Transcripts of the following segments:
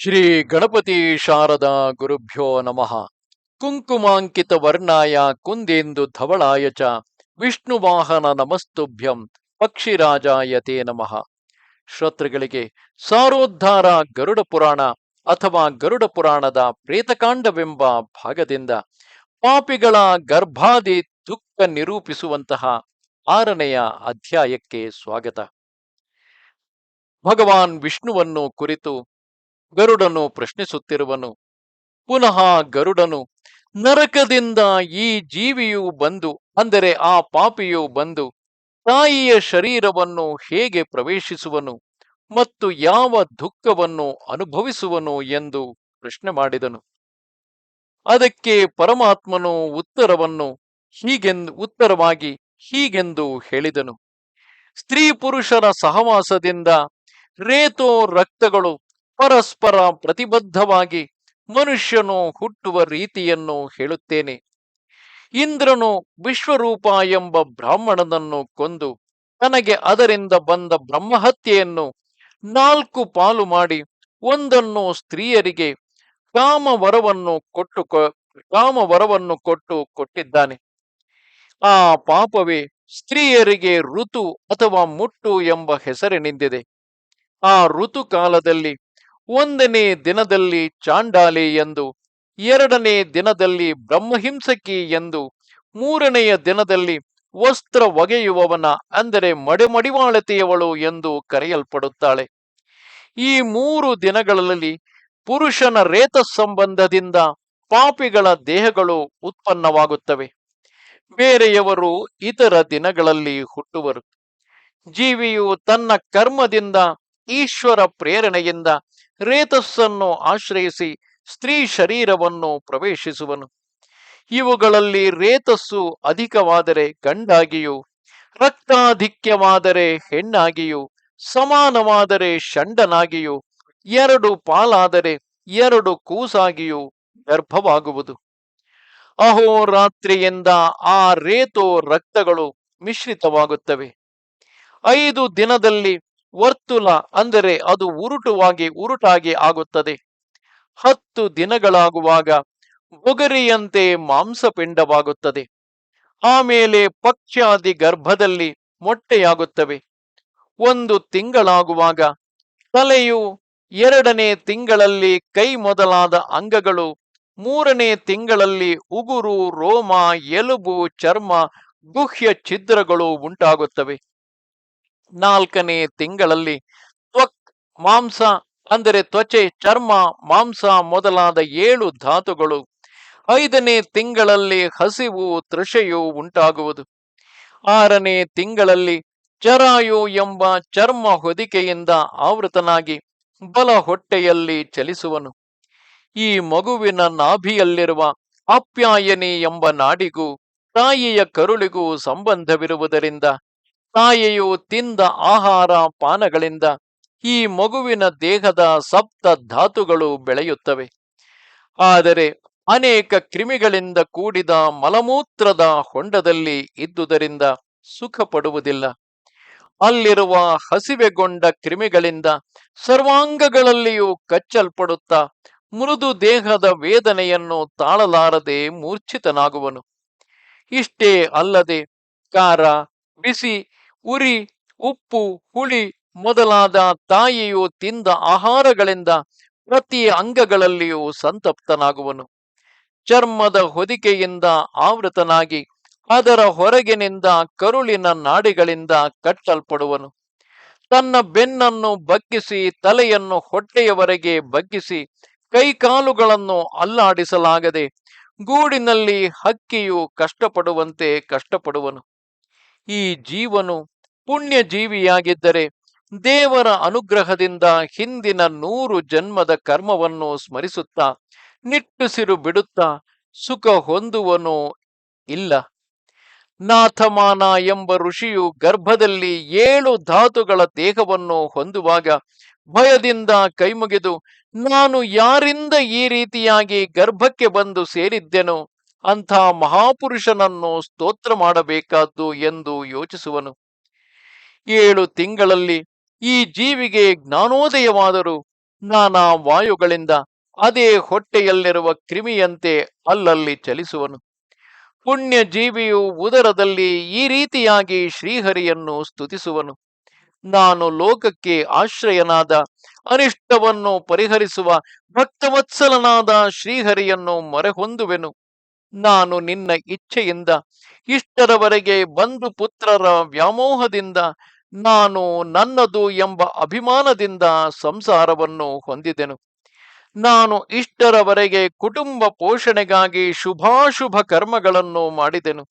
ಶ್ರೀ ಗಣಪತಿ ಶಾರದಾ ಗುರುಭ್ಯೋ ನಮಃ. ಕುಂಕುಮಾಂಕಿತ ವರ್ಣಾಯ ಕುಂದೇಂದು ಧವಳಾಯ ಚ ವಿಷ್ಣುವಾಹನ ನಮಸ್ತುಭ್ಯಂ ಪಕ್ಷಿರಾಜಾಯತೇ ನಮಃ. ಶ್ರೋತೃಗಳಿಗೆ ಸಾರೋದ್ಧಾರ ಗರುಡ ಪುರಾಣ ಅಥವಾ ಗರುಡ ಪುರಾಣದ ಪ್ರೇತಕಾಂಡವೆಂಬ ಭಾಗದಿಂದ ಪಾಪಿಗಳ ಗರ್ಭಾದಿ ದುಃಖ ನಿರೂಪಿಸುವಂತಹ ಆರನೆಯ ಅಧ್ಯಾಯಕ್ಕೆ ಸ್ವಾಗತ. ಭಗವಾನ್ ವಿಷ್ಣುವನ್ನು ಕುರಿತು ಗರುಡನು ಪ್ರಶ್ನಿಸುತ್ತಿರುವನು, ಪುನಃ ಗರುಡನು, ನರಕದಿಂದ ಈ ಜೀವಿಯು ಬಂದು, ಅಂದರೆ ಆ ಪಾಪಿಯು ಬಂದು, ತಾಯಿಯ ಶರೀರವನ್ನು ಹೇಗೆ ಪ್ರವೇಶಿಸುವನು ಮತ್ತು ಯಾವ ದುಃಖವನ್ನು ಅನುಭವಿಸುವನು ಎಂದು ಪ್ರಶ್ನೆ ಮಾಡಿದನು. ಅದಕ್ಕೆ ಪರಮಾತ್ಮನು ಉತ್ತರವನ್ನು ಹೀಗೆಂದು ಉತ್ತರವಾಗಿ ಹೀಗೆಂದು ಹೇಳಿದನು, ಸ್ತ್ರೀ ಪುರುಷರ ಸಹವಾಸದಿಂದ ರೇತೋ ರಕ್ತಗಳು ಪರಸ್ಪರ ಪ್ರತಿಬದ್ಧವಾಗಿ ಮನುಷ್ಯನು ಹುಟ್ಟುವ ರೀತಿಯನ್ನು ಹೇಳುತ್ತೇನೆ. ಇಂದ್ರನು ವಿಶ್ವರೂಪ ಎಂಬ ಬ್ರಾಹ್ಮಣನನ್ನು ಕೊಂದು ತನಗೆ ಅದರಿಂದ ಬಂದ ಬ್ರಹ್ಮಹತ್ಯೆಯನ್ನು ನಾಲ್ಕು ಪಾಲು ಮಾಡಿ ಒಂದನ್ನು ಸ್ತ್ರೀಯರಿಗೆ ಕಾಮವರವನ್ನು ಕೊಟ್ಟು ಕಾಮವರವನ್ನು ಕೊಟ್ಟು ಕೊಟ್ಟಿದ್ದಾನೆ. ಆ ಪಾಪವೇ ಸ್ತ್ರೀಯರಿಗೆ ಋತು ಅಥವಾ ಮುಟ್ಟು ಎಂಬ ಹೆಸರಿನಿಂದಿದೆ. ಆ ಋತು ಕಾಲದಲ್ಲಿ ಒಂದನೇ ದಿನದಲ್ಲಿ ಚಾಂಡಾಲಿ ಎಂದು, ಎರಡನೇ ದಿನದಲ್ಲಿ ಬ್ರಹ್ಮಹಿಂಸಕಿ ಎಂದು, ಮೂರನೆಯ ದಿನದಲ್ಲಿ ವಸ್ತ್ರ ಒಗೆಯುವವನ ಅಂದರೆ ಮಡಿಮಡಿವಾಳತೆಯವಳು ಎಂದು ಕರೆಯಲ್ಪಡುತ್ತಾಳೆ. ಈ ಮೂರು ದಿನಗಳಲ್ಲಿ ಪುರುಷನ ರೇತ ಸಂಬಂಧದಿಂದ ಪಾಪಿಗಳ ದೇಹಗಳು ಉತ್ಪನ್ನವಾಗುತ್ತವೆ. ಬೇರೆಯವರು ಇತರ ದಿನಗಳಲ್ಲಿ ಹುಟ್ಟುವರು. ಜೀವಿಯು ತನ್ನ ಕರ್ಮದಿಂದ, ಈಶ್ವರ ಪ್ರೇರಣೆಯಿಂದ ರೇತಸ್ಸನ್ನು ಆಶ್ರಯಿಸಿ ಸ್ತ್ರೀ ಶರೀರವನ್ನು ಪ್ರವೇಶಿಸುವನು. ಇವುಗಳಲ್ಲಿ ರೇತಸ್ಸು ಅಧಿಕವಾದರೆ ಗಂಡಾಗಿಯೂ, ರಕ್ತಾಧಿಕ್ಯವಾದರೆ ಹೆಣ್ಣಾಗಿಯೂ, ಸಮಾನವಾದರೆ ಷಂಡನಾಗಿಯೂ, ಎರಡು ಪಾಲಾದರೆ ಎರಡು ಕೂಸಾಗಿಯೂ ಗರ್ಭವಾಗುವುದು. ಅಹೋರಾತ್ರಿಯಿಂದ ಆ ರೇತೋ ರಕ್ತಗಳು ಮಿಶ್ರಿತವಾಗುತ್ತವೆ. ಐದು ದಿನದಲ್ಲಿ ವರ್ತುಲ ಅಂದರೆ ಅದು ಉರುಟುವಾಗಿ ಉರುಟಾಗಿ ಆಗುತ್ತದೆ. ಹತ್ತು ದಿನಗಳಾಗುವಾಗ ಬೊಗರಿಯಂತೆ ಮಾಂಸಪಿಂಡವಾಗುತ್ತದೆ. ಆಮೇಲೆ ಪಕ್ಷಾದಿ ಗರ್ಭದಲ್ಲಿ ಮೊಟ್ಟೆಯಾಗುತ್ತವೆ. ಒಂದು ತಿಂಗಳಾಗುವಾಗ ತಲೆಯು ಎರಡನೇ ತಿಂಗಳಲ್ಲಿ ಕೈ ಮೊದಲಾದ ಅಂಗಗಳು, ಮೂರನೇ ತಿಂಗಳಲ್ಲಿ ಉಗುರು, ರೋಮ, ಎಲುಬು, ಚರ್ಮ, ಗುಹ್ಯ ಛಿದ್ರಗಳು ಉಂಟಾಗುತ್ತವೆ. ನಾಲ್ಕನೇ ತಿಂಗಳಲ್ಲಿ ತ್ವಕ್ ಮಾಂಸ ಅಂದರೆ ತ್ವಚೆ, ಚರ್ಮ, ಮಾಂಸ ಮೊದಲಾದ ಏಳು ಧಾತುಗಳು ಐದನೇ ತಿಂಗಳಲ್ಲಿ ಹಸಿವು, ತೃಷೆಯು ಉಂಟಾಗುವುದು. ಆರನೇ ತಿಂಗಳಲ್ಲಿ ಚರಾಯು ಎಂಬ ಚರ್ಮ ಹೊದಿಕೆಯಿಂದ ಆವೃತನಾಗಿ ಬಲ ಹೊಟ್ಟೆಯಲ್ಲಿ ಚಲಿಸುವನು. ಈ ಮಗುವಿನ ನಾಭಿಯಲ್ಲಿರುವ ಅಪ್ಯಾಯನಿ ಎಂಬ ನಾಡಿಗೂ ತಾಯಿಯ ಕರುಳಿಗೂ ಸಂಬಂಧವಿರುವುದರಿಂದ ತಾಯಿಯು ತಿಂದ ಆಹಾರ ಪಾನಗಳಿಂದ ಈ ಮಗುವಿನ ದೇಹದ ಸಪ್ತ ಧಾತುಗಳು ಬೆಳೆಯುತ್ತವೆ. ಆದರೆ ಅನೇಕ ಕ್ರಿಮಿಗಳಿಂದ ಕೂಡಿದ ಮಲಮೂತ್ರದ ಹೊಂಡದಲ್ಲಿ ಇದ್ದುದರಿಂದ ಸುಖ ಪಡುವುದಿಲ್ಲ ಅಲ್ಲಿರುವ ಹಸಿವೆಗೊಂಡ ಕ್ರಿಮಿಗಳಿಂದ ಸರ್ವಾಂಗಗಳಲ್ಲಿಯೂ ಕಚ್ಚಲ್ಪಡುತ್ತಾ ಮೃದು ದೇಹದ ವೇದನೆಯನ್ನು ತಾಳಲಾರದೆ ಮೂರ್ಛಿತನಾಗುವನು. ಇಷ್ಟೇ ಅಲ್ಲದೆ ಕಾರ ಬಿಸಿ ಉರಿ, ಉಪ್ಪು, ಹುಳಿ ಮೊದಲಾದ ತಾಯಿಯು ತಿಂದ ಆಹಾರಗಳಿಂದ ಪ್ರತಿ ಅಂಗಗಳಲ್ಲಿಯೂ ಸಂತಪ್ತನಾಗುವನು. ಚರ್ಮದ ಹೊದಿಕೆಯಿಂದ ಆವೃತನಾಗಿ ಅದರ ಹೊರಗಿನಿಂದ ಕರುಳಿನ ನಾಡಿಗಳಿಂದ ಕಟ್ಟಲ್ಪಡುವನು. ತನ್ನ ಬೆನ್ನನ್ನು ಬಗ್ಗಿಸಿ, ತಲೆಯನ್ನು ಹೊಟ್ಟೆಯವರೆಗೆ ಬಗ್ಗಿಸಿ, ಕೈಕಾಲುಗಳನ್ನು ಅಲ್ಲಾಡಿಸಲಾಗದೆ, ಗೂಡಿನಲ್ಲಿ ಹಕ್ಕಿಯು ಕಷ್ಟಪಡುವಂತೆ ಕಷ್ಟಪಡುವನು. ಈ ಜೀವನು ಪುಣ್ಯ ಜೀವಿಯಾಗಿದ್ದರೆ ದೇವರ ಅನುಗ್ರಹದಿಂದ ಹಿಂದಿನ ನೂರು ಜನ್ಮದ ಕರ್ಮವನ್ನು ಸ್ಮರಿಸುತ್ತಾ, ನಿಟ್ಟುಸಿರು ಬಿಡುತ್ತಾ ಸುಖ ಹೊಂದುವನು ಇಲ್ಲ. ನಾಥಮಾನ ಎಂಬ ಋಷಿಯು ಗರ್ಭದಲ್ಲಿ ಏಳು ಧಾತುಗಳ ದೇಹವನ್ನು ಹೊಂದುವಾಗ ಭಯದಿಂದ ಕೈಮುಗಿದು, ನಾನು ಯಾರಿಂದ ಈ ರೀತಿಯಾಗಿ ಗರ್ಭಕ್ಕೆ ಬಂದು ಸೇರಿದ್ದೆನೋ ಅಂಥ ಮಹಾಪುರುಷನನ್ನು ಸ್ತೋತ್ರ ಮಾಡಬೇಕಾದ್ದು ಎಂದು ಯೋಚಿಸುವನು. ಏಳು ತಿಂಗಳಲ್ಲಿ ಈ ಜೀವಿಗೆ ಜ್ಞಾನೋದಯವಾದರೂ ನಾನಾ ವಾಯುಗಳಿಂದ ಅದೇ ಹೊಟ್ಟೆಯಲ್ಲಿರುವ ಕ್ರಿಮಿಯಂತೆ ಅಲ್ಲಲ್ಲಿ ಚಲಿಸುವನು. ಪುಣ್ಯ ಜೀವಿಯು ಉದರದಲ್ಲಿ ಈ ರೀತಿಯಾಗಿ ಶ್ರೀಹರಿಯನ್ನು ಸ್ತುತಿಸುವನು. ನಾನು ಲೋಕಕ್ಕೆ ಆಶ್ರಯನಾದ ಅನಿಷ್ಟವನ್ನು ಪರಿಹರಿಸುವ ಭಕ್ತವತ್ಸಲನಾದ ಶ್ರೀಹರಿಯನ್ನು ಮೊರೆಹೊಂದುವೆನು. ನಾನು ನಿನ್ನ ಇಚ್ಛೆಯಿಂದ, ಇಷ್ಟರವರೆಗೆ ಬಂಧು ಪುತ್ರರ ವ್ಯಾಮೋಹದಿಂದ, ನಾನು ನನ್ನದು ಎಂಬ ಅಭಿಮಾನದಿಂದ ಸಂಸಾರವನ್ನು ಹೊಂದಿದೆನು. ನಾನು ಇಷ್ಟರವರೆಗೆ ಕುಟುಂಬ ಪೋಷಣೆಗಾಗಿ ಶುಭಾಶುಭ ಕರ್ಮಗಳನ್ನು ಮಾಡಿದೆನು.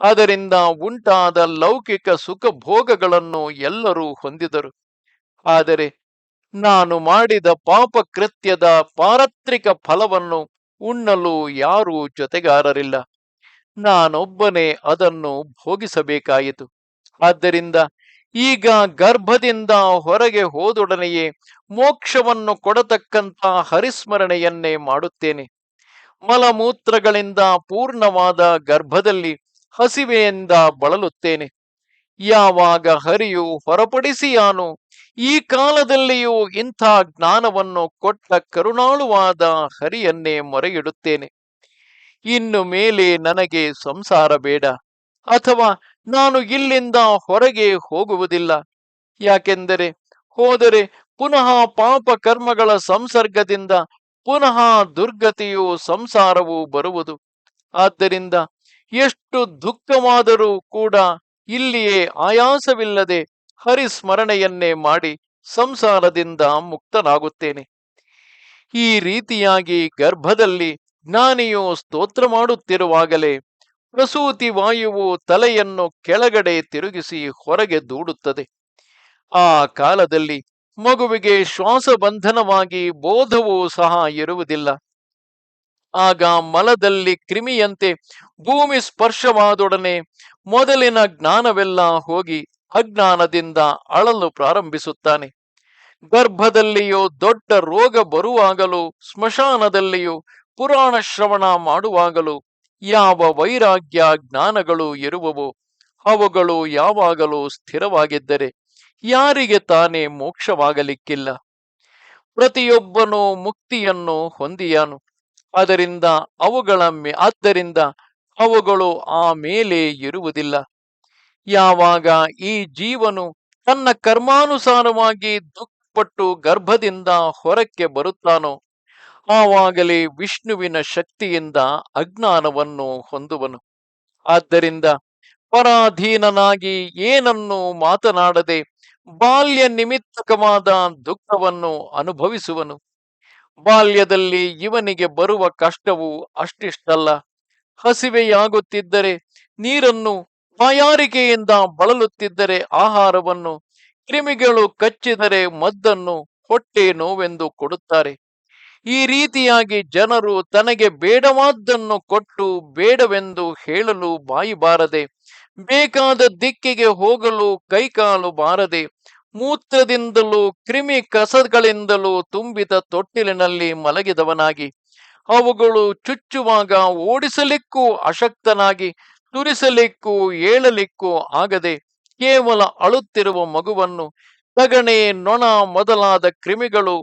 ಅದರಿಂದ ಉಂಟಾದ ಲೌಕಿಕ ಸುಖ ಭೋಗಗಳನ್ನು ಎಲ್ಲರೂ ಹೊಂದಿದರು. ಆದರೆ ನಾನು ಮಾಡಿದ ಪಾಪ ಕೃತ್ಯದ ಪಾರತ್ರಿಕ ಫಲವನ್ನು ಉಣ್ಣಲು ಯಾರೂ ಜೊತೆಗಾರರಿಲ್ಲ. ನಾನೊಬ್ಬನೇ ಅದನ್ನು ಭೋಗಿಸಬೇಕಾಯಿತು. ಆದ್ದರಿಂದ ಈಗ ಗರ್ಭದಿಂದ ಹೊರಗೆ ಹೋದೊಡನೆಯೇ ಮೋಕ್ಷವನ್ನು ಕೊಡತಕ್ಕಂಥ ಹರಿಸ್ಮರಣೆಯನ್ನೇ ಮಾಡುತ್ತೇನೆ. ಮಲಮೂತ್ರಗಳಿಂದ ಪೂರ್ಣವಾದ ಗರ್ಭದಲ್ಲಿ ಹಸಿವೆಯಿಂದ ಬಳಲುತ್ತೇನೆ. ಯಾವಾಗ ಹರಿಯು ಹೊರಪಡಿಸಿಯಾನು ಈ ಕಾಲದಲ್ಲಿಯೂ ಇಂಥ ಜ್ಞಾನವನ್ನು ಕೊಟ್ಟ ಕರುಣಾಳುವಾದ ಹರಿಯನ್ನೇ ಮೊರೆಯಿಡುತ್ತೇನೆ. ಇನ್ನು ಮೇಲೆ ನನಗೆ ಸಂಸಾರ ಬೇಡ. ಅಥವಾ ನಾನು ಇಲ್ಲಿಂದ ಹೊರಗೆ ಹೋಗುವುದಿಲ್ಲ. ಯಾಕೆಂದರೆ ಹೋದರೆ ಪುನಃ ಪಾಪ ಕರ್ಮಗಳ ಸಂಸರ್ಗದಿಂದ ಪುನಃ ದುರ್ಗತಿಯು ಸಂಸಾರವು ಬರುವುದು. ಆದ್ದರಿಂದ ಎಷ್ಟು ದುಃಖವಾದರೂ ಕೂಡ ಇಲ್ಲಿಯೇ ಆಯಾಸವಿಲ್ಲದೆ ಹರಿಸ್ಮರಣೆಯನ್ನೇ ಮಾಡಿ ಸಂಸಾರದಿಂದ ಮುಕ್ತನಾಗುತ್ತೇನೆ. ಈ ರೀತಿಯಾಗಿ ಗರ್ಭದಲ್ಲಿ ಜ್ಞಾನಿಯು ಸ್ತೋತ್ರ ಮಾಡುತ್ತಿರುವಾಗಲೇ ಪ್ರಸೂತಿ ವಾಯುವು ತಲೆಯನ್ನು ಕೆಳಗಡೆ ತಿರುಗಿಸಿ ಹೊರಗೆ ದೂಡುತ್ತದೆ. ಆ ಕಾಲದಲ್ಲಿ ಮಗುವಿಗೆ ಶ್ವಾಸಬಂಧನವಾಗಿ ಬೋಧವೂ ಸಹ ಇರುವುದಿಲ್ಲ. ಆಗ ಮಲದಲ್ಲಿ ಕ್ರಿಮಿಯಂತೆ ಭೂಮಿ ಸ್ಪರ್ಶವಾದೊಡನೆ ಮೊದಲಿನ ಜ್ಞಾನವೆಲ್ಲ ಹೋಗಿ ಅಜ್ಞಾನದಿಂದ ಅಳಲು ಪ್ರಾರಂಭಿಸುತ್ತಾನೆ. ಗರ್ಭದಲ್ಲಿಯೂ ದೊಡ್ಡ ರೋಗ ಬರುವಾಗಲೂ, ಸ್ಮಶಾನದಲ್ಲಿಯೂ ಪುರಾಣ ಶ್ರವಣ ಮಾಡುವಾಗಲೂ, ಯಾವ ವೈರಾಗ್ಯ ಜ್ಞಾನಗಳು ಇರುವವು, ಅವುಗಳು ಯಾವಾಗಲೂ ಸ್ಥಿರವಾಗಿದ್ದರೆ ಯಾರಿಗೆ ತಾನೇ ಮೋಕ್ಷವಾಗಲಿಕ್ಕಿಲ್ಲ. ಪ್ರತಿಯೊಬ್ಬನು ಮುಕ್ತಿಯನ್ನು ಹೊಂದಿಯಾನು. ಅದರಿಂದ ಅವುಗಳ ಆದ್ದರಿಂದ ಅವುಗಳು ಆ ಮೇಲೆ ಇರುವುದಿಲ್ಲ. ಯಾವಾಗ ಈ ಜೀವನು ತನ್ನ ಕರ್ಮಾನುಸಾರವಾಗಿ ದುಃಖಪಟ್ಟು ಗರ್ಭದಿಂದ ಹೊರಕ್ಕೆ ಬರುತ್ತಾನೋ, ಆವಾಗಲೇ ವಿಷ್ಣುವಿನ ಶಕ್ತಿಯಿಂದ ಅಜ್ಞಾನವನ್ನು ಹೊಂದುವನು. ಆದ್ದರಿಂದ ಪರಾಧೀನನಾಗಿ ಏನನ್ನು ಮಾತನಾಡದೆ ಬಾಲ್ಯ ನಿಮಿತ್ತಕವಾದ ದುಃಖವನ್ನು ಅನುಭವಿಸುವನು. ಬಾಲ್ಯದಲ್ಲಿ ಇವನಿಗೆ ಬರುವ ಕಷ್ಟವು ಅಷ್ಟಿಷ್ಟಲ್ಲ. ಹಸಿವೆಯಾಗುತ್ತಿದ್ದರೆ ನೀರನ್ನು ಬಾಯಾರಿಕೆಯಿಂದ ಬಳಲುತ್ತಿದ್ದರೆ ಆಹಾರವನ್ನು, ಕ್ರಿಮಿಗಳು ಕಚ್ಚಿದರೆ ಮದ್ದನ್ನು ಹೊಟ್ಟೆ ನೋವೆಂದು ಕೊಡುತ್ತಾರೆ. ಈ ರೀತಿಯಾಗಿ ಜನರು ತನಗೆ ಬೇಡವಾದ್ದನ್ನು ಕೊಟ್ಟು ಬೇಡವೆಂದು ಹೇಳಲು ಬಾಯಿ ಬಾರದೆ, ಬೇಕಾದ ದಿಕ್ಕಿಗೆ ಹೋಗಲು ಕೈಕಾಲು ಬಾರದೆ, ಮೂತ್ರದಿಂದಲೂ ಕ್ರಿಮಿ ಕಸಗಳಿಂದಲೂ ತುಂಬಿದ ತೊಟ್ಟಿಲಿನಲ್ಲಿ ಮಲಗಿದವನಾಗಿ, ಅವುಗಳು ಚುಚ್ಚುವಾಗ ಓಡಿಸಲಿಕ್ಕೂ ಅಶಕ್ತನಾಗಿ ತುರಿಸಲಿಕ್ಕೂ ಏಳಲಿಕ್ಕೂ ಆಗದೆ ಕೇವಲ ಅಳುತ್ತಿರುವ ಮಗುವನ್ನು ತಗಣೆ ನೊಣ ಮೊದಲಾದ ಕ್ರಿಮಿಗಳು,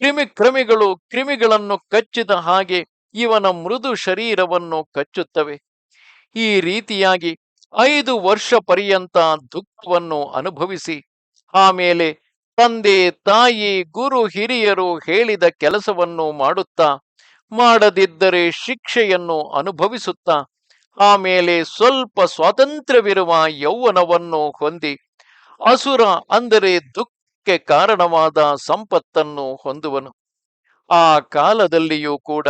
ಕ್ರಿಮಿ ಕ್ರಮಿಗಳು, ಕ್ರಿಮಿಗಳನ್ನು ಕಚ್ಚಿದ ಹಾಗೆ ಇವನ ಮೃದು ಶರೀರವನ್ನು ಕಚ್ಚುತ್ತವೆ. ಈ ರೀತಿಯಾಗಿ ಐದು ವರ್ಷ ಪರ್ಯಂತ ದುಃಖವನ್ನು ಅನುಭವಿಸಿ ಆಮೇಲೆ ತಂದೆ, ತಾಯಿ, ಗುರು, ಹಿರಿಯರು ಹೇಳಿದ ಕೆಲಸವನ್ನು ಮಾಡುತ್ತಾ, ಮಾಡದಿದ್ದರೆ ಶಿಕ್ಷೆಯನ್ನು ಅನುಭವಿಸುತ್ತಾ ಆಮೇಲೆ ಸ್ವಲ್ಪ ಸ್ವಾತಂತ್ರ್ಯವಿರುವ ಯೌವನವನ್ನು ಹೊಂದಿ ಅಸುರ ಅಂದರೆ ದುಃಖಕ್ಕೆ ಕಾರಣವಾದ ಸಂಪತ್ತನ್ನು ಹೊಂದುವನು. ಆ ಕಾಲದಲ್ಲಿಯೂ ಕೂಡ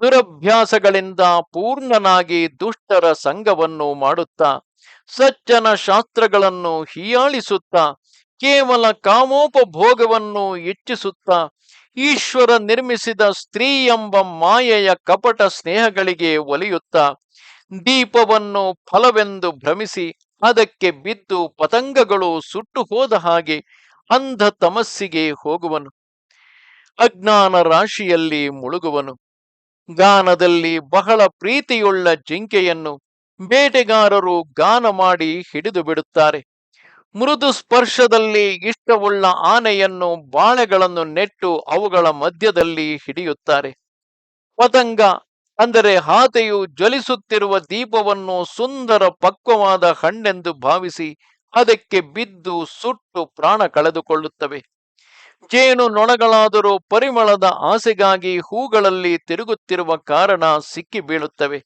ದುರಭ್ಯಾಸಗಳಿಂದ ಪೂರ್ಣನಾಗಿ ದುಷ್ಟರ ಸಂಘವನ್ನು ಮಾಡುತ್ತಾ, ಸಜ್ಜನ ಶಾಸ್ತ್ರಗಳನ್ನು ಹೀಯಾಳಿಸುತ್ತಾ, ಕೇವಲ ಕಾಮೋಪಭೋಗವನ್ನು ಹೆಚ್ಚಿಸುತ್ತಾ, ಈಶ್ವರ ನಿರ್ಮಿಸಿದ ಸ್ತ್ರೀ ಎಂಬ ಮಾಯೆಯ ಕಪಟ ಸ್ನೇಹಗಳಿಗೆ ಒಲಿಯುತ್ತಾ ದೀಪವನ್ನು ಫಲವೆಂದು ಭ್ರಮಿಸಿ ಅದಕ್ಕೆ ಬಿದ್ದು ಪತಂಗಗಳು ಸುಟ್ಟು ಹೋದ ಹಾಗೆ ಅಂಧ ತಮಸ್ಸಿಗೆ ಹೋಗುವನು. ಅಜ್ಞಾನ ರಾಶಿಯಲ್ಲಿ ಮುಳುಗುವನು. ಗಾನದಲ್ಲಿ ಬಹಳ ಪ್ರೀತಿಯುಳ್ಳ ಜಿಂಕೆಯನ್ನು ಬೇಟೆಗಾರರು ಗಾನ ಮಾಡಿ ಹಿಡಿದು ಬಿಡುತ್ತಾರೆ. ಮೃದು ಸ್ಪರ್ಶದಲ್ಲಿ ಇಷ್ಟವುಳ್ಳ ಆನೆಯನ್ನು ಬಾಳೆಗಳನ್ನು ನೆಟ್ಟು ಅವುಗಳ ಮಧ್ಯದಲ್ಲಿ ಹಿಡಿಯುತ್ತಾರೆ. ಪತಂಗ ಅಂದರೆ ಹಾತೆಯು ಜ್ವಲಿಸುತ್ತಿರುವ ದೀಪವನ್ನು ಸುಂದರ ಪಕ್ವವಾದ ಹಣ್ಣೆಂದು ಭಾವಿಸಿ ಅದಕ್ಕೆ ಬಿದ್ದು ಸುಟ್ಟು ಪ್ರಾಣ ಕಳೆದುಕೊಳ್ಳುತ್ತವೆ. ಜೇನು ನೊಣಗಳಾದರೂ ಪರಿಮಳದ ಆಸೆಗಾಗಿ ಹೂಗಳಲ್ಲಿ ತಿರುಗುತ್ತಿರುವ ಕಾರಣ ಸಿಕ್ಕಿ ಬೀಳುತ್ತವೆ.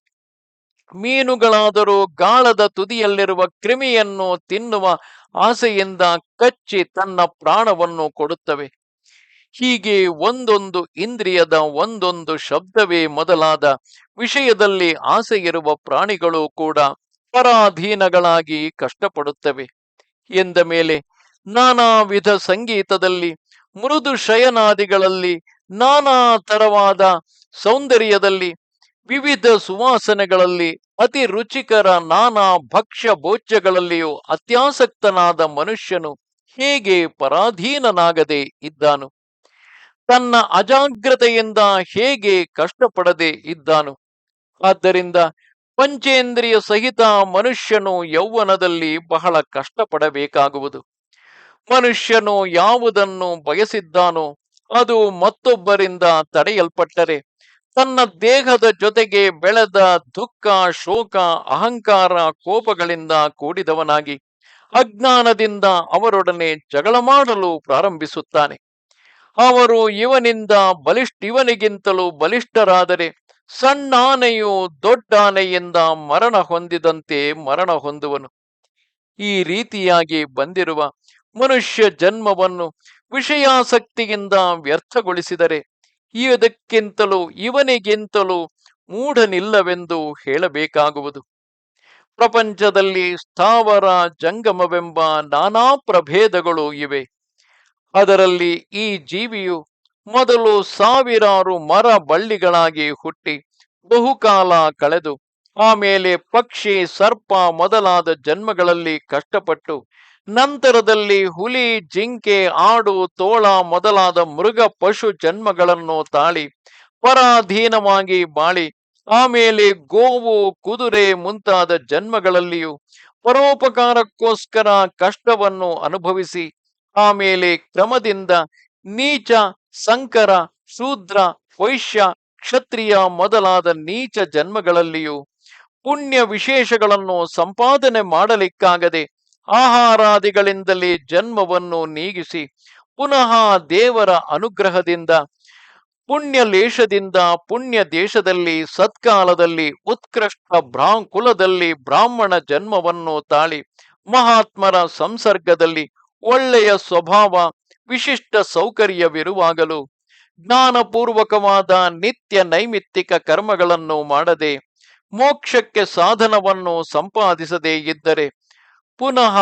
ಮೀನುಗಳಾದರೂ ಗಾಳದ ತುದಿಯಲ್ಲಿರುವ ಕ್ರಿಮಿಯನ್ನು ತಿನ್ನುವ ಆಸೆಯಿಂದ ಕಚ್ಚಿ ತನ್ನ ಪ್ರಾಣವನ್ನು ಕೊಡುತ್ತವೆ. ಹೀಗೆ ಒಂದೊಂದು ಇಂದ್ರಿಯದ ಒಂದೊಂದು ಶಬ್ದವೇ ಮೊದಲಾದ ವಿಷಯದಲ್ಲಿ ಆಸೆ ಇರುವ ಪ್ರಾಣಿಗಳು ಕೂಡ ಪರಾಧೀನಗಳಾಗಿ ಕಷ್ಟಪಡುತ್ತವೆ. ಎಂದ ಮೇಲೆ ನಾನಾ ವಿಧ ಸಂಗೀತದಲ್ಲಿ, ಮೃದು ಶಯನಾದಿಗಳಲ್ಲಿ, ನಾನಾ ತರವಾದ ಸೌಂದರ್ಯದಲ್ಲಿ, ವಿವಿಧ ಸುವಾಸನೆಗಳಲ್ಲಿ, ಅತಿ ರುಚಿಕರ ನಾನಾ ಭಕ್ಷ್ಯ ಭೋಜ್ಯಗಳಲ್ಲಿಯೂ ಅತ್ಯಾಸಕ್ತನಾದ ಮನುಷ್ಯನು ಹೇಗೆ ಪರಾಧೀನನಾಗದೆ ಇದ್ದಾನು? ತನ್ನ ಅಜಾಗ್ರತೆಯಿಂದ ಹೇಗೆ ಕಷ್ಟಪಡದೆ ಇದ್ದಾನು? ಆದ್ದರಿಂದ ಪಂಚೇಂದ್ರಿಯ ಸಹಿತ ಮನುಷ್ಯನು ಯೌವನದಲ್ಲಿ ಬಹಳ ಕಷ್ಟಪಡಬೇಕಾಗುವುದು. ಮನುಷ್ಯನು ಯಾವುದನ್ನು ಬಯಸಿದ್ದಾನೋ ಅದು ಮತ್ತೊಬ್ಬರಿಂದ ತಡೆಯಲ್ಪಟ್ಟರೆ, ತನ್ನ ದೇಹದ ಜೊತೆಗೆ ಬೆಳೆದ ದುಃಖ, ಶೋಕ, ಅಹಂಕಾರ, ಕೋಪಗಳಿಂದ ಕೂಡಿದವನಾಗಿ ಅಜ್ಞಾನದಿಂದ ಅವರೊಡನೆ ಜಗಳ ಮಾಡಲು ಪ್ರಾರಂಭಿಸುತ್ತಾನೆ. ಅವರು ಇವನಿಂದ ಬಲಿಷ್ಠ ಇವನಿಗಿಂತಲೂ ಬಲಿಷ್ಠರಾದರೆ ಸಣ್ಣ ಆನೆಯು ದೊಡ್ಡ ಆನೆಯಿಂದ ಮರಣ ಹೊಂದಿದಂತೆ ಮರಣ ಹೊಂದುವನು. ಈ ರೀತಿಯಾಗಿ ಬಂದಿರುವ ಮನುಷ್ಯ ಜನ್ಮವನ್ನು ವಿಷಯಾಸಕ್ತಿಯಿಂದ ವ್ಯರ್ಥಗೊಳಿಸಿದರೆ ಇದಕ್ಕಿಂತಲೂ ಇವನಿಗಿಂತಲೂ ಮೂಢನಿಲ್ಲವೆಂದು ಹೇಳಬೇಕಾಗುವುದು. ಪ್ರಪಂಚದಲ್ಲಿ ಸ್ಥಾವರ ಜಂಗಮವೆಂಬ ನಾನಾ ಪ್ರಭೇದಗಳು ಇವೆ. ಅದರಲ್ಲಿ ಈ ಜೀವಿಯು ಮೊದಲು ಸಾವಿರಾರು ಮರ ಬಳ್ಳಿಗಳಾಗಿ ಹುಟ್ಟಿ ಬಹುಕಾಲ ಕಳೆದು ಆಮೇಲೆ ಪಕ್ಷಿ, ಸರ್ಪ ಮೊದಲಾದ ಜನ್ಮಗಳಲ್ಲಿ ಕಷ್ಟಪಟ್ಟು ನಂತರದಲ್ಲಿ ಹುಲಿ, ಜಿಂಕೆ, ಆಡು, ತೋಳ ಮೊದಲಾದ ಮೃಗ ಪಶು ಜನ್ಮಗಳನ್ನು ತಾಳಿ ಪರಾಧೀನವಾಗಿ ಬಾಳಿ ಆಮೇಲೆ ಗೋವು, ಕುದುರೆ ಮುಂತಾದ ಜನ್ಮಗಳಲ್ಲಿಯೂ ಪರೋಪಕಾರಕ್ಕೋಸ್ಕರ ಕಷ್ಟವನ್ನು ಅನುಭವಿಸಿ ಆಮೇಲೆ ಕ್ರಮದಿಂದ ನೀಚ, ಸಂಕರ, ಶೂದ್ರ, ವೈಶ್ಯ, ಕ್ಷತ್ರಿಯ ಮೊದಲಾದ ನೀಚ ಜನ್ಮಗಳಲ್ಲಿಯೂ ಪುಣ್ಯ ವಿಶೇಷಗಳನ್ನು ಸಂಪಾದನೆ ಮಾಡಲಿಕ್ಕಾಗದೆ ಆಹಾರಾದಿಗಳಿಂದಲೇ ಜನ್ಮವನ್ನು ನೀಗಿಸಿ ಪುನಃ ದೇವರ ಅನುಗ್ರಹದಿಂದ ಪುಣ್ಯ ಲೇಷದಿಂದ ಪುಣ್ಯ ದೇಶದಲ್ಲಿ ಸತ್ಕಾಲದಲ್ಲಿ ಉತ್ಕೃಷ್ಟ ಬ್ರಾ ಕುಲದಲ್ಲಿ ಬ್ರಾಹ್ಮಣ ಜನ್ಮವನ್ನು ತಾಳಿ ಮಹಾತ್ಮರ ಸಂಸರ್ಗದಲ್ಲಿ ಒಳ್ಳೆಯ ಸ್ವಭಾವ, ವಿಶಿಷ್ಟ ಸೌಕರ್ಯವಿರುವಾಗಲೂ ಜ್ಞಾನಪೂರ್ವಕವಾದ ನಿತ್ಯ ನೈಮಿತ್ತಿಕ ಕರ್ಮಗಳನ್ನು ಮಾಡದೆ, ಮೋಕ್ಷಕ್ಕೆ ಸಾಧನವನ್ನು ಸಂಪಾದಿಸದೇ ಇದ್ದರೆ, ಪುನಃ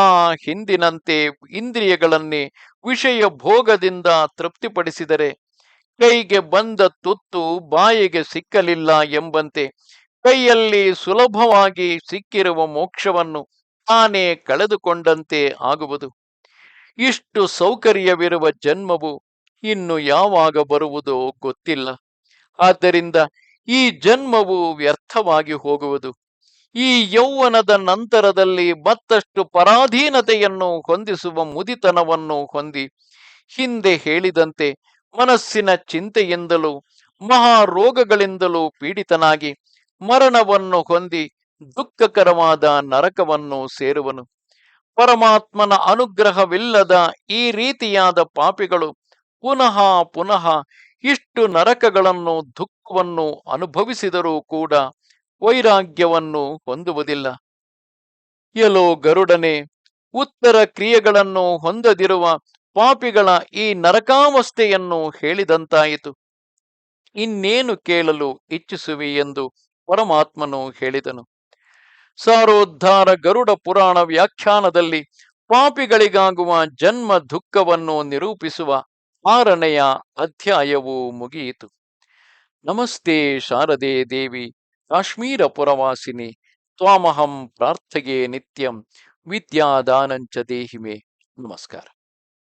ಹಿಂದಿನಂತೆ ಇಂದ್ರಿಯಗಳನ್ನೇ ವಿಷಯ ಭೋಗದಿಂದ ತೃಪ್ತಿಪಡಿಸಿದರೆ, ಕೈಗೆ ಬಂದ ತುತ್ತು ಬಾಯಿಗೆ ಸಿಕ್ಕಲಿಲ್ಲ ಎಂಬಂತೆ ಕೈಯಲ್ಲಿ ಸುಲಭವಾಗಿ ಸಿಕ್ಕಿರುವ ಮೋಕ್ಷವನ್ನು ತಾನೇ ಕಳೆದುಕೊಂಡಂತೆ ಆಗುವುದು. ಇಷ್ಟು ಸೌಕರ್ಯವಿರುವ ಜನ್ಮವು ಇನ್ನು ಯಾವಾಗ ಬರುವುದೋ ಗೊತ್ತಿಲ್ಲ. ಆದ್ದರಿಂದ ಈ ಜನ್ಮವು ವ್ಯರ್ಥವಾಗಿ ಹೋಗುವುದು. ಈ ಯೌವನದ ನಂತರದಲ್ಲಿ ಮತ್ತಷ್ಟು ಪರಾಧೀನತೆಯನ್ನು ಹೊಂದಿಸುವ ಮುದಿತನವನ್ನು ಹೊಂದಿ ಹಿಂದೆ ಹೇಳಿದಂತೆ ಮನಸ್ಸಿನ ಚಿಂತೆಯಿಂದಲೂ ಮಹಾರೋಗಗಳಿಂದಲೂ ಪೀಡಿತನಾಗಿ ಮರಣವನ್ನು ಹೊಂದಿ ದುಃಖಕರವಾದ ನರಕವನ್ನು ಸೇರುವನು. ಪರಮಾತ್ಮನ ಅನುಗ್ರಹವಿಲ್ಲದ ಈ ರೀತಿಯಾದ ಪಾಪಿಗಳು ಪುನಃ ಪುನಃ ಇಷ್ಟು ನರಕಗಳನ್ನು, ದುಃಖವನ್ನು ಅನುಭವಿಸಿದರೂ ಕೂಡ ವೈರಾಗ್ಯವನ್ನು ಹೊಂದುವುದಿಲ್ಲ. ಎಲೋ ಗರುಡನೆ, ಉತ್ತರ ಕ್ರಿಯೆಗಳನ್ನು ಹೊಂದದಿರುವ ಪಾಪಿಗಳ ಈ ನರಕಾವಸ್ಥೆಯನ್ನು ಹೇಳಿದಂತಾಯಿತು. ಇನ್ನೇನು ಕೇಳಲು ಇಚ್ಛಿಸುವಿ ಎಂದು ಪರಮಾತ್ಮನು ಹೇಳಿದನು. ಸಾರೋದ್ಧಾರ ಗರುಡ ಪುರಾಣ ವ್ಯಾಖ್ಯಾನದಲ್ಲಿ ಪಾಪಿಗಳಿಗಾಗುವ ಜನ್ಮ ದುಃಖವನ್ನು ನಿರೂಪಿಸುವ ಆರನೆಯ ಅಧ್ಯಾಯವು ಮುಗಿಯಿತು. ನಮಸ್ತೆ ಶಾರದೆ ದೇವಿ ಕಾಶ್ಮೀರ ಪುರವಾಸಿನಿ ತ್ವಾಮಹಂ ಪ್ರಾರ್ಥಗೆ ನಿತ್ಯಂ, ವಿದ್ಯಾದಾನಂಚ ದೇಹಿಮೆ. ನಮಸ್ಕಾರ.